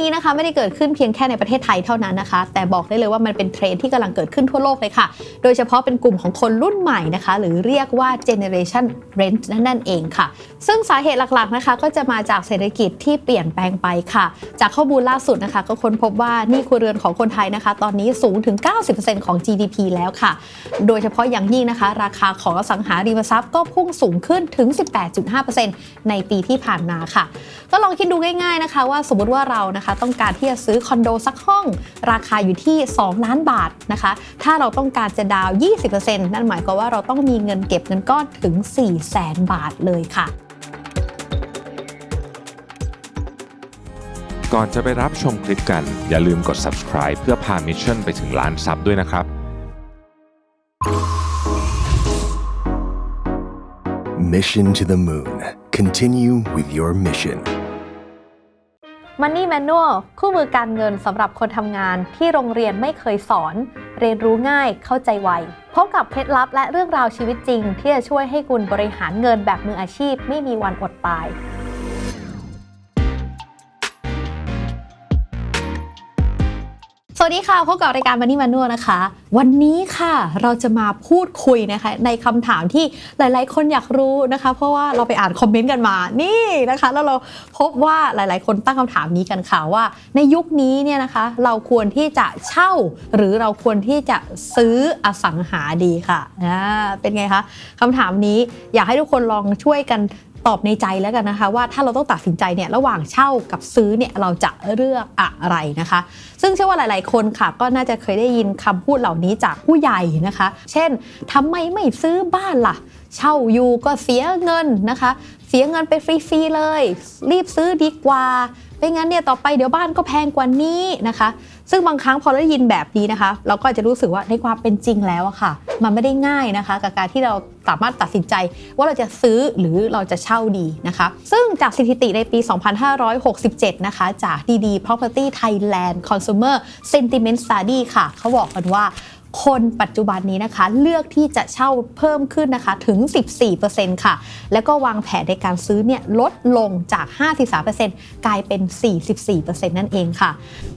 นี้นะคะไม่ได้เกิดขึ้นเพียงแค่ในประเทศไทยเท่านั้นนะคะ แต่บอกได้เลยว่ามันเป็นเทรนด์ที่กำลังเกิดขึ้นทั่วโลกเลยค่ะ โดยเฉพาะเป็นกลุ่มของคนรุ่นใหม่นะคะ หรือเรียกว่า generation rent นั่นเองค่ะ ซึ่งสาเหตุหลักๆนะคะ ก็จะมาจากเศรษฐกิจที่เปลี่ยนแปลงไปค่ะ จากข้อมูลล่าสุดนะคะ ก็ค้นพบว่านี่ครัวเรือนของคนไทยนะคะ ตอนนี้สูงถึง 90%ของ GDP แล้วค่ะ โดยเฉพาะอย่างยิ่งนะคะ ราคาของอสังหาริมทรัพย์ก็พุ่งสูงขึ้นถึง 18.5%ในปีที่ผ่านมาค่ะ ก็ลองคิดดูง่ายๆนะคะ ว่าสมมติว่าเรานะคะต้องการที่จะซื้อคอนโดสักห้อง ราคาอยู่ที่ 2 ล้านบาทนะคะ ถ้าเราต้องการจะดาวน์20%นั่นหมายความว่าเราต้องมีเงินเก็บเงินก้อนถึง4แสนบาทเลยค่ะ ก่อนจะไปรับชมคลิปกัน อย่าลืมกด subscribe เพื่อพามิชชั่นไปถึงล้านซับด้วยนะครับ Mission to the Moon. Continue with your mission. Money Manual คู่มือการเงินสำหรับคนทำงานที่โรงเรียนไม่เคยสอน เรียนรู้ง่ายเข้าใจไวพบกับเคล็ดลับและเรื่องราวชีวิตจริง ที่จะช่วยให้คุณบริหารเงินแบบมืออาชีพไม่มีวันอดตาย วัสดีค่ะพบกับรายการมันนี่มานัวนะคะ วันนี้ค่ะเราจะมาพูดคุยนะคะ ในคำถามที่หลาย ๆ คนอยากรู้นะคะ เพราะว่าเราไปอ่านคอมเมนต์กันมานี่นะคะ แล้วเราพบว่าหลาย ๆ คนตั้งคำถามนี้กันค่ะว่า ในยุคนี้เนี่ยนะคะ เราควรที่จะเช่า หรือเราควรที่จะซื้ออสังหาดีค่ะอ่าเป็นไงคะคำถามนี้อยากให้ทุกคนลองช่วยกัน ตอบในใจแล้วกันนะคะว่าถ้าเราต้องตัดสินใจเนี่ยระหว่างเช่ากับซื้อเนี่ยเราจะเลือกอะไรนะคะ ซึ่งเชื่อว่าหลาย ๆ คนค่ะ ก็น่าจะเคยได้ยินคำพูดเหล่านี้จากผู้ใหญ่นะคะ เช่นทำไมไม่ซื้อบ้านล่ะ เช่าอยู่ก็เสียเงินนะคะ เสียเงินไปฟรี ๆ เลย รีบซื้อดีกว่า ไม่งั้นเนี่ยต่อไปเดี๋ยวบ้านก็แพงกว่านี้นะคะ ซึ่งบางครั้งพอเราได้ยินแบบนี้นะคะ เราก็จจะรู้สึกว่าในความเป็นจริงแล้วอะค่ะ มันไม่ได้ง่ายนะคะ กับการที่เราสามารถตัดสินใจว่าเราจะซื้อหรือเราจะเช่าดีนะคะ ซึ่งจากสถิติในปี 2567 นะคะ จาก DD Property Thailand Consumer Sentiment Study ค่ะ เขาบอกกันว่า คนปัจจุบันนี้นะคะ เลือกที่จะเช่าเพิ่มขึ้นนะคะถึง 14%ค่ะ แล้วก็วางแผนในการซื้อเนี่ยลดลงจาก 53%กลายเป็น 44%นั่นเองค่ะ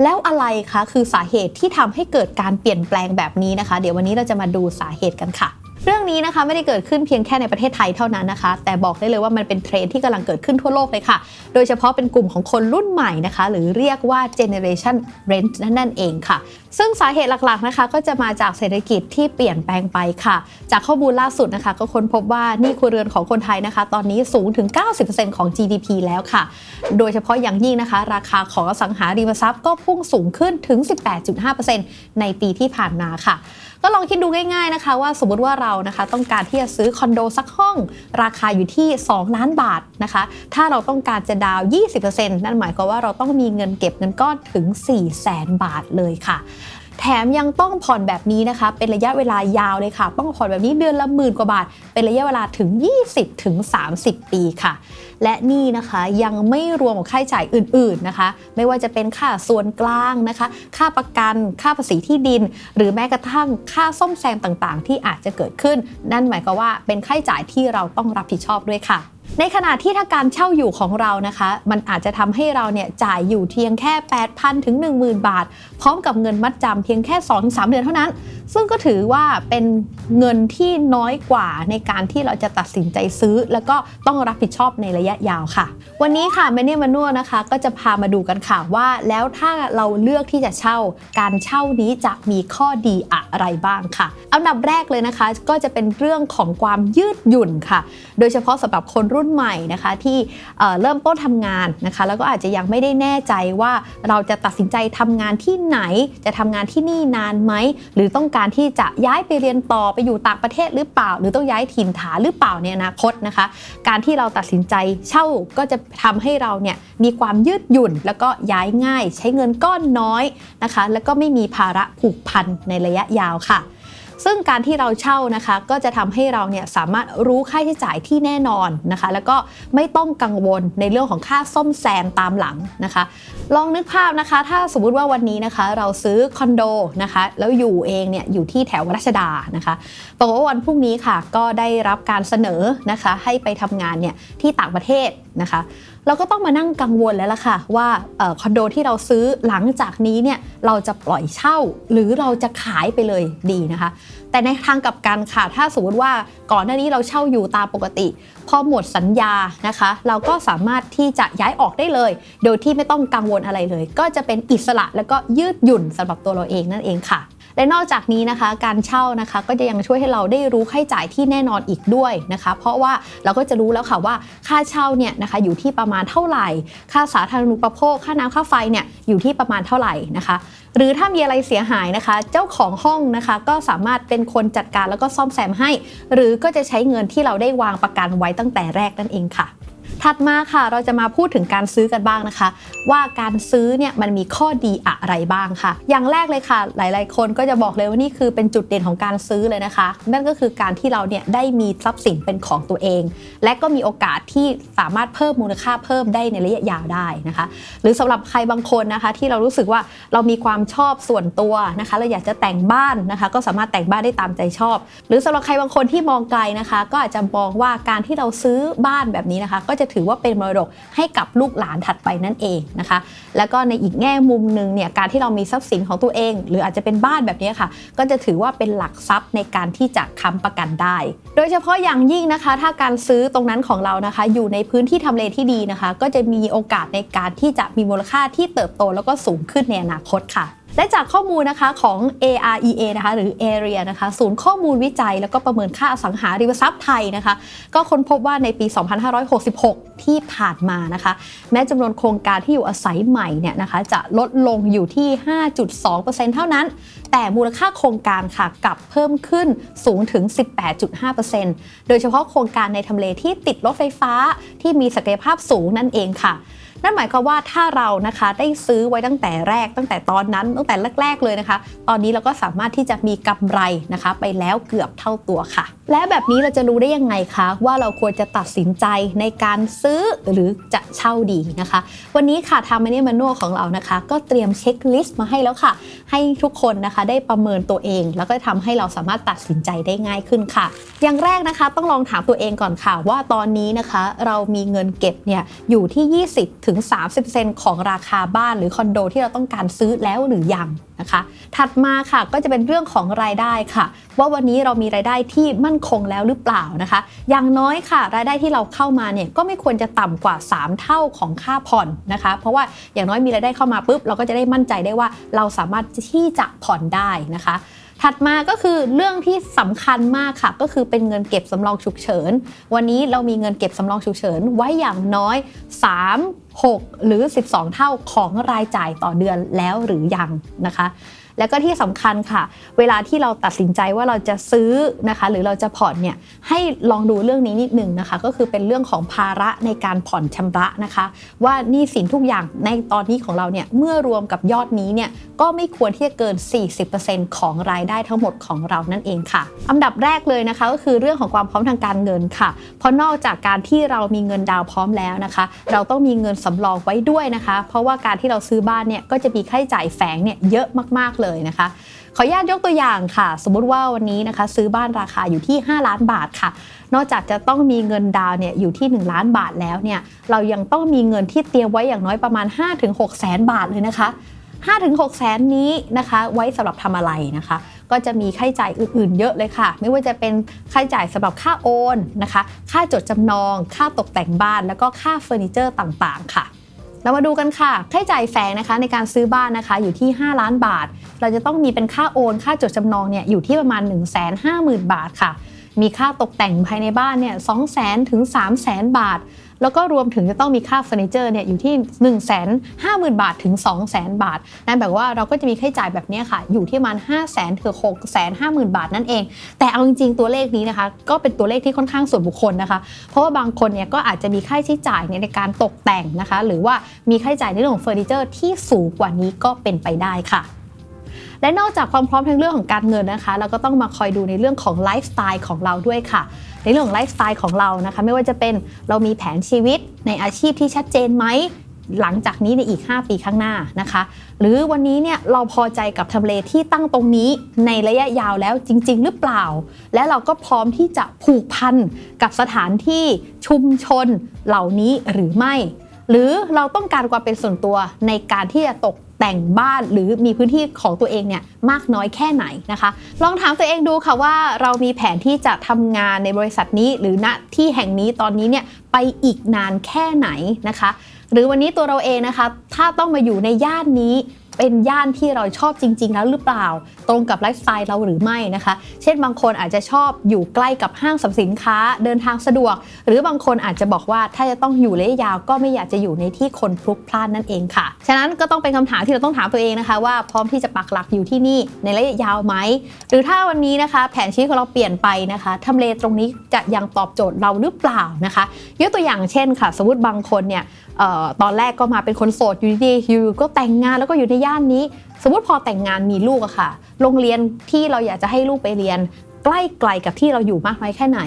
แล้วอะไรคะคือสาเหตุที่ทำให้เกิดการเปลี่ยนแปลงแบบนี้นะคะ เดี๋ยววันนี้เราจะมาดูสาเหตุกันค่ะ เรื่องนี้นะคะไม่ได้เกิดขึ้นเพียงแค่ในประเทศไทยเท่านั้นนะคะ แต่บอกได้เลยว่ามันเป็นเทรนด์ที่กำลังเกิดขึ้นทั่วโลกเลยค่ะ โดยเฉพาะเป็นกลุ่มของคนรุ่นใหม่นะคะ หรือเรียกว่า generation rent นั่นเองค่ะ ซึ่งสาเหตุหลักๆนะคะ ก็จะมาจากเศรษฐกิจที่เปลี่ยนแปลงไปค่ะ จากข้อมูลล่าสุดนะคะ ก็ค้นพบว่านี่ครัวเรือนของคนไทยนะคะ ตอนนี้สูงถึง 90%ของ GDP แล้วค่ะ โดยเฉพาะอย่างยิ่งนะคะ ราคาของอสังหาริมทรัพย์ก็พุ่งสูงขึ้นถึง 18.5%ในปีที่ผ่านมาค่ะก็ลองคิดดูง่ายๆนะคะ ว่าสมมติว่าเรานะคะ ต้องการที่จะซื้อคอนโดสักห้อง ราคาอยู่ที่ 2 ล้านบาทนะคะ ถ้าเราต้องการจะดาวน์20%นั่นหมายความว่าเราต้องมีเงินเก็บเงินก้อนถึง4แสนบาทเลยค่ะแถมยังต้องผ่อนแบบนี้นะคะ เป็นระยะเวลายาวเลยค่ะ ต้องผ่อนแบบนี้เดือนละหมื่นกว่าบาท เป็นระยะเวลาถึง 20ถึง30 ปีค่ะ และนี่นะคะยังไม่รวมกับค่าใช้จ่ายอื่นๆนะคะ ไม่ว่าจะเป็นค่าส่วนกลางนะคะ ค่าประกัน ค่าภาษีที่ดิน หรือแม้กระทั่งค่าซ่อมแซมต่างๆ ที่อาจจะเกิดขึ้น นั่นหมายความว่าเป็นค่าใช้จ่ายที่เราต้องรับผิดชอบด้วยค่ะในขณะที่ถ้าการเช่าอยู่ของเรานะคะ มันอาจจะทำให้เราเนี่ยจ่ายอยู่เพียงแค่ 8,000 ถึง 10,000 บาท พร้อมกับเงินมัดจำเพียงแค่ 2-3 เดือนเท่านั้น ซึ่งก็ถือว่าเป็นเงินที่น้อยกว่าในการที่เราจะตัดสินใจซื้อ แล้วก็ต้องรับผิดชอบในระยะยาวค่ะ วันนี้ค่ะแมเน่มานัวนะคะก็จะพามาดูกันค่ะว่าแล้วถ้าเราเลือกที่จะเช่า การเช่านี้จะมีข้อดีอะไรบ้างค่ะอันดับแรกเลยนะคะ ก็จะเป็นเรื่องของความยืดหยุ่นค่ะ โดยเฉพาะสำหรับคนรุ่นใหม่นะคะที่เอ่อเริ่มต้นทำงานนะคะ แล้วก็อาจจะยังไม่ได้แน่ใจว่าเราจะตัดสินใจทำงานที่ไหน จะทำงานที่นี่นานไหมหรือต้องการการที่จะย้ายไปเรียนต่อไปอยู่ต่างประเทศหรือเปล่า หรือต้องย้ายถิ่นฐานหรือเปล่าในอนาคตนะคะ การที่เราตัดสินใจเช่าก็จะทำให้เราเนี่ยมีความยืดหยุ่น แล้วก็ย้ายง่าย ใช้เงินก้อนน้อยนะคะ แล้วก็ไม่มีภาระผูกพันในระยะยาวค่ะ ซึ่งการที่เราเช่านะคะ ก็จะทำให้เราเนี่ยสามารถรู้ค่าใช้จ่ายที่แน่นอนนะคะ แล้วก็ไม่ต้องกังวลในเรื่องของค่าซ่อมแซมตามหลังนะคะ ลองนึกภาพนะคะ ถ้าสมมุติว่าวันนี้นะคะ เราซื้อคอนโดนะคะ แล้วอยู่เองเนี่ยอยู่ที่แถวรัชดานะคะปรากฏว่าวันพรุ่งนี้ค่ะ ก็ได้รับการเสนอนะคะ ให้ไปทำงานเนี่ยที่ต่างประเทศนะคะ เราก็ต้องมานั่งกังวลแล้วล่ะค่ะ ว่าคอนโดที่เราซื้อหลังจากนี้เนี่ยเราจะปล่อยเช่าหรือเราจะขายไปเลยดีนะคะ แต่ในทางกลับกันค่ะ ถ้าสมมติว่าก่อนหน้านี้เราเช่าอยู่ตามปกติ พอหมดสัญญานะคะ เราก็สามารถที่จะย้ายออกได้เลย โดยที่ไม่ต้องกังวลอะไรเลย ก็จะเป็นอิสระแล้วก็ยืดหยุ่นสำหรับตัวเราเองนั่นเองค่ะ และนอกจากนี้นะคะการเช่านะคะก็จะยังช่วยให้เราได้รู้ค่าใช้จ่ายที่แน่นอนอีกด้วยนะคะ เพราะว่าเราก็จะรู้แล้วค่ะว่าค่าเช่าเนี่ยนะคะอยู่ที่ประมาณเท่าไหร่ ค่าสาธารณูปโภค ค่าน้ำค่าไฟเนี่ยอยู่ที่ประมาณเท่าไหร่นะคะ หรือถ้ามีอะไรเสียหายนะคะ เจ้าของห้องนะคะก็สามารถเป็นคนจัดการแล้วก็ซ่อมแซมให้ หรือก็จะใช้เงินที่เราได้วางประกันไว้ตั้งแต่แรกนั่นเองค่ะ ถัดมาค่ะเราจะมาพูดถึงการซื้อกันบ้างนะคะ ว่าการซื้อเนี่ยมันมีข้อดีอะไรบ้างค่ะ อย่างแรกเลยค่ะ หลาย ๆ คนก็จะบอกเลยว่านี่คือเป็นจุดเด่นของการซื้อเลยนะคะ นั่นก็คือการที่เราเนี่ยได้มีทรัพย์สินเป็นของตัวเอง และก็มีโอกาสที่สามารถเพิ่มมูลค่าเพิ่มได้ในระยะยาวได้นะคะ หรือสำหรับใครบางคนนะคะที่เรารู้สึกว่าเรามีความชอบส่วนตัวนะคะเราอยากจะแต่งบ้านนะคะ ก็สามารถแต่งบ้านได้ตามใจชอบ หรือสำหรับใครบางคนที่มองไกลนะคะ ก็อาจจะมองว่าการที่เราซื้อบ้านแบบนี้นะคะ ก็จะถือว่าเป็นมรดกให้กับลูกหลานถัดไปนั่นเองนะคะ แล้วก็ในอีกแง่มุมหนึ่งเนี่ยการที่เรามีทรัพย์สินของตัวเอง หรืออาจจะเป็นบ้านแบบนี้ค่ะ ก็จะถือว่าเป็นหลักทรัพย์ในการที่จะค้ำประกันได้ โดยเฉพาะอย่างยิ่งนะคะ ถ้าการซื้อตรงนั้นของเรานะคะ อยู่ในพื้นที่ทำเลที่ดีนะคะ ก็จะมีโอกาสในการที่จะมีมูลค่าที่เติบโตแล้วก็สูงขึ้นในอนาคตค่ะ และจากข้อมูลนะคะของ AREA นะคะหรือ Area นะคะศูนย์ข้อมูลวิจัย แล้วก็ประเมินค่าอสังหาริมทรัพย์ไทยนะคะ ก็ค้นพบว่าในปี 2566 ที่ผ่านมานะคะ แม้จำนวนโครงการที่อยู่อาศัยใหม่เนี่ยนะคะจะลดลงอยู่ที่ 5.2%เท่านั้นแต่มูลค่าโครงการค่ะกลับเพิ่มขึ้นสูงถึง 18.5%โดยเฉพาะโครงการในทำเลที่ติดรถไฟฟ้าที่มีศักยภาพสูงนั่นเองค่ะนั่นหมายความว่าถ้าเรานะคะได้ซื้อไว้ตั้งแต่แรกตั้งแต่ตอนนั้นตั้งแต่แรก ๆ เลยนะคะ ตอนนี้เราก็สามารถที่จะมีกำไรนะคะ ไปแล้วเกือบเท่าตัวค่ะ และแบบนี้เราจะรู้ได้ยังไงคะว่าเราควรจะตัดสินใจในการซื้อหรือจะเช่าดีนะคะ วันนี้ค่ะทาง Money Manual ของเรานะคะ ก็เตรียมเช็คลิสต์มาให้แล้วค่ะ ให้ทุกคนนะคะได้ประเมินตัวเอง แล้วก็ทำให้เราสามารถตัดสินใจได้ง่ายขึ้นค่ะ อย่างแรกนะคะต้องลองถามตัวเองก่อนค่ะ ว่าตอนนี้นะคะเรามีเงินเก็บเนี่ยอยู่ที่ 20ถึง30%ของราคาบ้านหรือคอนโดที่เราต้องการซื้อแล้วหรือยัง นะคะ ถัดมาค่ะก็จะเป็นเรื่องของรายได้ค่ะ ว่าวันนี้เรามีรายได้ที่มั่นคงแล้วหรือเปล่านะคะ อย่างน้อยค่ะ รายได้ที่เราเข้ามาเนี่ยก็ไม่ควรจะต่ำกว่า 3 เท่าของค่าผ่อนนะคะ เพราะว่าอย่างน้อยมีรายได้เข้ามาปุ๊บเราก็จะได้มั่นใจได้ว่าเราสามารถที่จะผ่อนได้นะคะ ถัดมาก็คือเรื่องที่สำคัญมากค่ะ ก็คือเป็นเงินเก็บสำรองฉุกเฉิน วันนี้เรามีเงินเก็บสำรองฉุกเฉินไว้อย่างน้อย 3 6 หรือ 12 เท่าของรายจ่ายต่อเดือนแล้วหรือยังนะคะ แล้วก็ที่สำคัญค่ะ เวลาที่เราตัดสินใจว่าเราจะซื้อนะคะ หรือเราจะผ่อนเนี่ยให้ลองดูเรื่องนี้นิดนึงนะคะ ก็คือเป็นเรื่องของภาระในการผ่อนชำระนะคะ ว่านี้สินทุกอย่างในตอนนี้ของเราเนี่ยเมื่อรวมกับยอดนี้เนี่ยก็ไม่ควรที่จะเกิน 40%ของรายได้ทั้งหมดของเรานั่นเองค่ะ อันดับแรกเลยนะคะก็คือเรื่องของความพร้อมทางการเงินค่ะ เพราะนอกจากการที่เรามีเงินดาวน์พร้อมแล้วนะคะ เราต้องมีเงินสำรองไว้ด้วยนะคะ เพราะว่าการที่เราซื้อบ้านเนี่ยก็จะมีค่าใช้จ่ายแฝงเนี่ยเยอะมากๆเลยนะคะ ขออนุญาตยกตัวอย่างค่ะ สมมติว่าวันนี้นะคะ ซื้อบ้านราคาอยู่ที่ 5 ล้านบาทค่ะ นอกจากจะต้องมีเงินดาวเนี่ยอยู่ที่ 1 ล้านบาทแล้วเนี่ยเรายังต้องมีเงินที่เตรียมไว้อย่างน้อยประมาณ 5-6แสนบาทเลยนะคะ5-6แสนนี้นะคะไว้สำหรับทำอะไรนะคะก็จะมีค่าใช้จ่ายอื่นๆ เยอะเลยค่ะ ไม่ว่าจะเป็นค่าใช้จ่ายสำหรับค่าโอนนะคะ ค่าจดจำนอง ค่าตกแต่งบ้าน แล้วก็ค่าเฟอร์นิเจอร์ต่างๆ ค่ะ เรามาดูกันค่ะ ค่าใช้จ่ายแฝงนะคะในการซื้อบ้านนะคะอยู่ที่ 5 ล้านบาท เราจะต้องมีเป็นค่าโอน ค่าจดจำนองเนี่ยอยู่ที่ประมาณ 1 5 0 0 0 0 บาทค่ะ มีค่าตกแต่งภายในบ้านเนี่ย2 0 0 0 0ถึง3 0 0 0 0บาท แล้วก็รวมถึงจะต้องมีค่าเฟอร์นิเจอร์เนี่ยอยู่ที่ 1 5 0 0 0 0 บาทถึง 2 0 0 0 0 0 บาท นั่นแปลว่าเราก็จะมีค่าใช้จ่ายแบบนี้ค่ะ อยู่ที่ประมาณ5 0 0 0 0 0ถึง6 5 0 0 0 0 บาทนั่นเอง แต่เอาจริงๆ ตัวเลขนี้นะคะ ก็เป็นตัวเลขที่ค่อนข้างส่วนบุคคลนะคะ เพราะว่าบางคนเนี่ยก็อาจจะมีค่าใช้จ่ายเนี่ยในการตกแต่งนะคะ หรือว่ามีค่าใช้จ่ายในเรื่องของเฟอร์นิเจอร์ที่สูงกว่านี้ก็เป็นไปได้ค่ะ และนอกจากความพร้อมทางเรื่องของการเงินนะคะ เราก็ต้องมาคอยดูในเรื่องของไลฟ์สไตล์ของเราด้วยค่ะ ในเรื่องของไลฟ์สไตล์ของเรานะคะ ไม่ว่าจะเป็นเรามีแผนชีวิตในอาชีพที่ชัดเจนไหมหลังจากนี้ในอีก 5 ปีข้างหน้านะคะ หรือวันนี้เนี่ยเราพอใจกับทำเลที่ตั้งตรงนี้ในระยะยาวแล้วจริง ๆ หรือเปล่า และเราก็พร้อมที่จะผูกพันกับสถานที่ชุมชนเหล่านี้หรือไม่ หรือเราต้องการความเป็นส่วนตัวในการที่จะตก แต่งบ้านหรือมีพื้นที่ของตัวเองเนี่ยมากน้อยแค่ไหนนะคะ ลองถามตัวเองดูค่ะว่าเรามีแผนที่จะทำงานในบริษัทนี้ หรือณที่แห่งนี้ตอนนี้เนี่ยไปอีกนานแค่ไหนนะคะ หรือวันนี้ตัวเราเองนะคะ ถ้าต้องมาอยู่ในย่านนี้ เป็นย่านที่เราชอบจริง ๆ แล้วหรือเปล่า ตรงกับไลฟ์สไตล์เราหรือไม่นะคะ เช่นบางคนอาจจะชอบอยู่ใกล้กับห้างสรรพสินค้าเดินทางสะดวก หรือบางคนอาจจะบอกว่าถ้าจะต้องอยู่ระยะยาวก็ไม่อยากจะอยู่ในที่คนพลุกพล่านนั่นเองค่ะ ฉะนั้นก็ต้องเป็นคำถามที่เราต้องถามตัวเองนะคะ ว่าพร้อมที่จะปักหลักอยู่ที่นี่ในระยะยาวไหมหรือถ้าวันนี้นะคะ แผนชีวิตของเราเปลี่ยนไปนะคะทำเลตรงนี้จะยังตอบโจทย์เราหรือเปล่านะคะยกตัวอย่างเช่นค่ะ สมมติบางคนเนี่ย ตอนแรกก็มาเป็นคนโสดอยู่ดีๆอยู่ก็แต่งงานแล้วก็อยู่ในย่านนี้ สมมติพอแต่งงานมีลูกอะค่ะ โรงเรียนที่เราอยากจะให้ลูกไปเรียน ใกล้ไกลกับที่เราอยู่มากน้อยแค่ไหน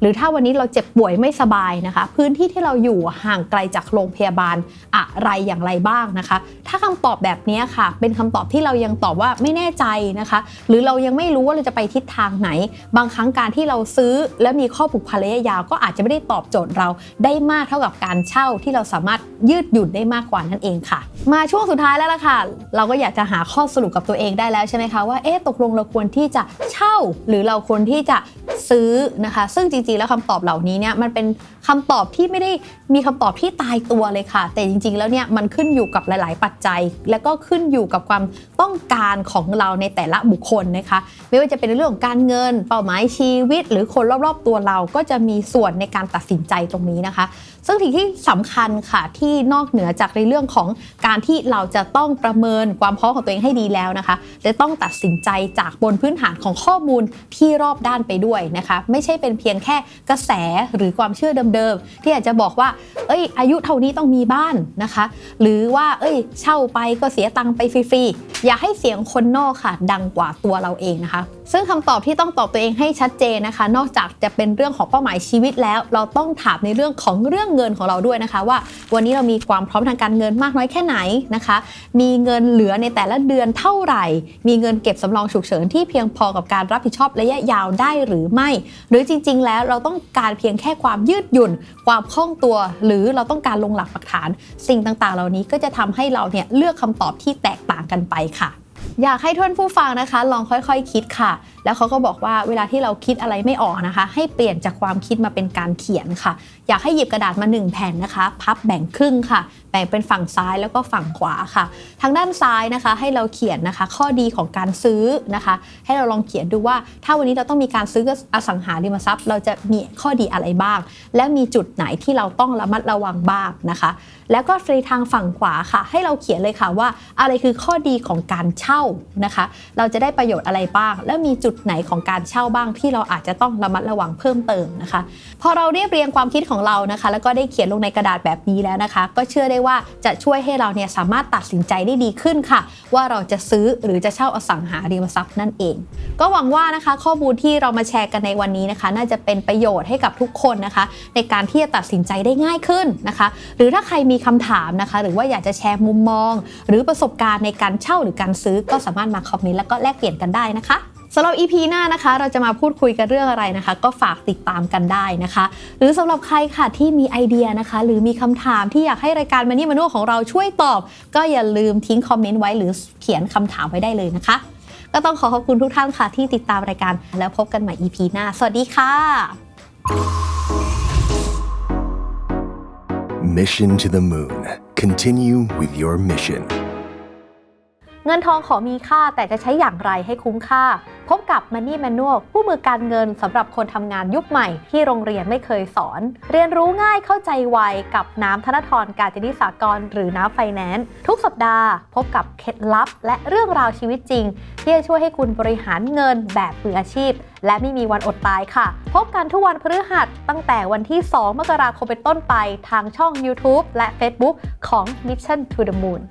หรือถ้าวันนี้เราเจ็บป่วยไม่สบายนะคะ พื้นที่ที่เราอยู่ห่างไกลจากโรงพยาบาลอะไรอย่างไรบ้างนะคะ ถ้าคำตอบแบบนี้ค่ะ เป็นคำตอบที่เรายังตอบว่าไม่แน่ใจนะคะ หรือเรายังไม่รู้ว่าเราจะไปทิศทางไหน บางครั้งการที่เราซื้อและมีข้อผูกพันระยะยาว ก็อาจจะไม่ได้ตอบโจทย์เราได้มากเท่ากับการเช่าที่เราสามารถยืดหยุ่นได้มากกว่านั่นเองค่ะ มาช่วงสุดท้ายแล้วล่ะค่ะ เราก็อยากจะหาข้อสรุปกับตัวเองได้แล้วใช่ไหมคะว่าเอ๊ะตกลงเราควรที่จะเช่าหรือเราคนที่จะซื้อนะคะ ซึ่งจริงๆ แล้วคำตอบเหล่านี้เนี่ยมันเป็นคำตอบที่ไม่ได้มีคำตอบที่ตายตัวเลยค่ะ แต่จริงๆ แล้วเนี่ยมันขึ้นอยู่กับหลาย ๆ ปัจจัย และก็ขึ้นอยู่กับความต้องการของเราในแต่ละบุคคลนะคะ ไม่ว่าจะเป็นในเรื่องของการเงิน เป้าหมายชีวิต หรือคนรอบๆ ตัวเราก็จะมีส่วนในการตัดสินใจตรงนี้นะคะ ซึ่งสิ่งที่สำคัญค่ะที่นอกเหนือจากในเรื่องของการที่เราจะต้องประเมินความพร้อมของตัวเองให้ดีแล้วนะคะจะต้องตัดสินใจจากบนพื้นฐานของข้อมูลที่รอบด้านไปด้วยนะคะไม่ใช่เป็นเพียงแค่กระแสหรือความเชื่อเดิมๆ ที่อาจจะบอกว่า เอ้ย อายุเท่านี้ต้องมีบ้านนะคะ หรือว่า เอ้ย เช่าไปก็เสียตังค์ไปฟรีๆ อย่าให้เสียงคนนอกค่ะ ดังกว่าตัวเราเองนะคะซึ่งคำตอบที่ต้องตอบตัวเองให้ชัดเจนนะคะ นอกจากจะเป็นเรื่องของเป้าหมายชีวิตแล้ว เราต้องถามในเรื่องของเรื่องเงินของเราด้วยนะคะ ว่าวันนี้เรามีความพร้อมทางการเงินมากน้อยแค่ไหนนะคะ มีเงินเหลือในแต่ละเดือนเท่าไหร่ มีเงินเก็บสำรองฉุกเฉินที่เพียงพอกับการรับผิดชอบระยะยาวได้หรือไม่ หรือจริง ๆ แล้วเราต้องการเพียงแค่ความยืดหยุ่น ความคล่องตัว หรือเราต้องการลงหลักปักฐาน สิ่งต่างๆ เหล่านี้ก็จะทำให้เราเนี่ยเลือกคำตอบที่แตกต่างกันไปค่ะ อยากให้ท่านผู้ฟังนะคะ ลองค่อยๆคคิดค่ะ แล้วเขาก็บอกว่าเวลาที่เราคิดอะไรไม่ออกนะคะ ให้เปลี่ยนจากความคิดมาเป็นการเขียนค่ะ อยากให้หยิบกระดาษมา 1 แผ่นนะคะ พับแบ่งครึ่งค่ะ บ่งเป็นฝั่งซ้ายแล้วก็ฝั่งขวาค่ะ ทางด้านซ้ายนะคะให้เราเขียนนะคะ ข้อดีของการซื้อนะคะ ให้เราลองเขียนดูว่าถ้าวันนี้เราต้องมีการซื้ออสังหาริมทรัพย์ เราจะมีข้อดีอะไรบ้าง และมีจุดไหนที่เราต้องระมัดระวังบ้างนะคะ แล้วก็ในทางฝั่งขวาค่ะ ให้เราเขียนเลยค่ะว่า อะไรคือข้อดีของการเช่านะคะ เราจะได้ประโยชน์อะไรบ้าง และมีจุดไหนของการเช่าบ้างที่เราอาจจะต้องระมัดระวังเพิ่มเติมนะคะ พอเราเรียบเรียงความคิดของเรานะคะ แล้วก็ได้เขียนลงในกระดาษแบบนี้แล้วนะคะ ก็เชื่อได้ว่าว่าจะช่วยให้เราเนี่ยสามารถตัดสินใจได้ดีขึ้นค่ะ ว่าเราจะซื้อหรือจะเช่าอสังหาริมทรัพย์นั่นเอง ก็หวังว่านะคะข้อมูลที่เรามาแชร์กันในวันนี้นะคะ น่าจะเป็นประโยชน์ให้กับทุกคนนะคะ ในการที่จะตัดสินใจได้ง่ายขึ้นนะคะ หรือถ้าใครมีคำถามนะคะ หรือว่าอยากจะแชร์มุมมอง หรือประสบการณ์ในการเช่าหรือการซื้อก็สามารถมาคอมเมนต์แล้วก็แลกเปลี่ยนกันได้นะคะ สำหรับ EP หน้านะคะ เราจะมาพูดคุยกันเรื่องอะไรนะคะ ก็ฝากติดตามกันได้นะคะ หรือสำหรับใครค่ะที่มีไอเดียนะคะ หรือมีคำถามที่อยากให้รายการมันนี่มนุษย์ของเราช่วยตอบ ก็อย่าลืมทิ้งคอมเมนต์ไว้หรือเขียนคำถามไว้ได้เลยนะคะ ก็ต้องขอขอบคุณทุกท่านค่ะที่ติดตามรายการแล้วพบกันใหม่ EP หน้า สวัสดีค่ะ Mission to the moon. Continue with your mission. เงินทองของมีค่าแต่จะใช้อย่างไรให้คุ้มค่า พบกับ Money Manual ผู้มือการเงินสำหรับคนทำงานยุคใหม่ ที่โรงเรียนไม่เคยสอน เรียนรู้ง่ายเข้าใจไวกับน้ำธนทรการจนิสากร หรือน้ำไฟแนนซ์ทุกสัปดาห์ พบกับเคล็ดลับ และเรื่องราวชีวิตจริง ที่จะช่วยให้คุณบริหารเงินแบบมืออาชีพ และไม่มีวันอดตายค่ะ พบกันทุกวันพฤหัสตั้งแต่วันที่ 2 มกราคมเป็นต้นไปทางช่อง YouTube และ Facebook ของ Mission to the Moon